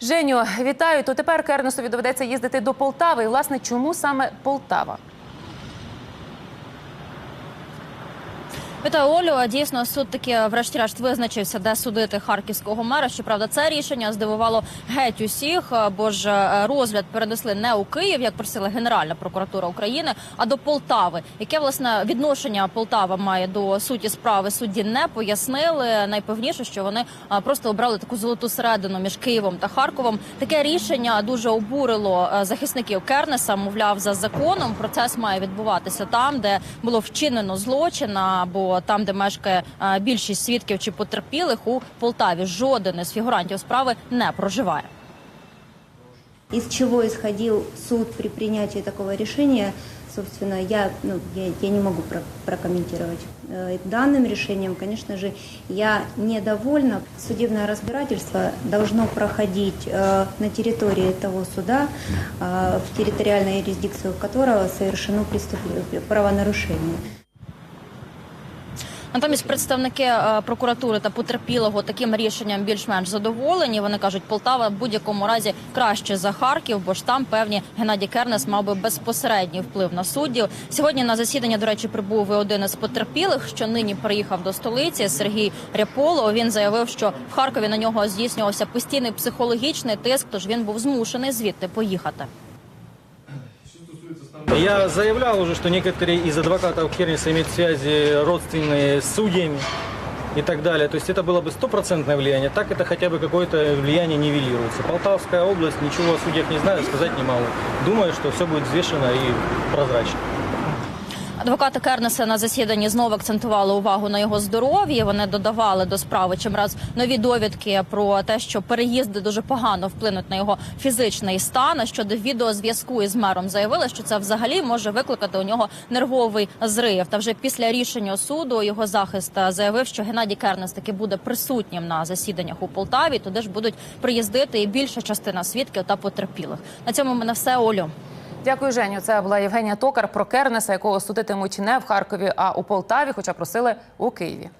Женю, вітаю. То тепер Кернесові доведеться їздити до Полтави. І, власне, чому саме Полтава? Вітаю, Олю. Дійсно, суд таки, врешті-решт, визначився, де судити харківського мера. Щоправда, це рішення здивувало геть усіх, бо ж е, розгляд перенесли не у Київ, як просила Генеральна прокуратура України, а до Полтави. Яке власне відношення Полтава має до суті справи? Судді не пояснили. Найпевніше, що вони просто обрали таку золоту середину між Києвом та Харковом. Таке рішення дуже обурило е, захисників Кернеса. Мовляв, за законом процес має відбуватися там, де було вчинено злочин, або там, де мешкає е, більшість свідків чи потерпілих у Полтаві. Жоден із фігурантів справи не проживає. Из чего исходил суд при принятии такого решения, собственно, я, ну, я, я не могу про- прокомментировать. Э, Данным решением, конечно же, я недовольна. Судебное разбирательство должно проходить э, на территории того суда, э, в территориальной юрисдикцию которого совершено преступление, правонарушение. Натомість представники е, прокуратури та потерпілого таким рішенням більш-менш задоволені. Вони кажуть, Полтава в будь-якому разі краще за Харків, бо ж там певні Геннадій Кернес мав би безпосередній вплив на суддів. Сьогодні на засідання, до речі, прибув і один із потерпілих, що нині приїхав до столиці. Сергій Ряполо. Він заявив, що в Харкові на нього здійснювався постійний психологічний тиск, тож він був змушений звідти поїхати. Я заявлял уже, что некоторые из адвокатов Керниса имеют связи родственные с судьями и так далее. То есть это было бы стопроцентное влияние, так это хотя бы какое-то влияние нивелируется. Полтавская область, ничего о судьях не знаю, сказать не могу. Думаю, что все будет взвешено и прозрачно. Адвокати Кернеса на засіданні знову акцентували увагу на його здоров'ї. Вони додавали до справи чимраз нові довідки про те, що переїзди дуже погано вплинуть на його фізичний стан. А щодо відеозв'язку із мером заявили, що це взагалі може викликати у нього нервовий зрив. Та вже після рішення суду його захист заявив, що Геннадій Кернес таки буде присутнім на засіданнях у Полтаві. Туди ж будуть приїздити і більша частина свідків та потерпілих. На цьому мене все Олю. Дякую, Женю. Це була Євгенія Токар про Кернеса, якого судитимуть не в Харкові, а у Полтаві, хоча просили у Києві.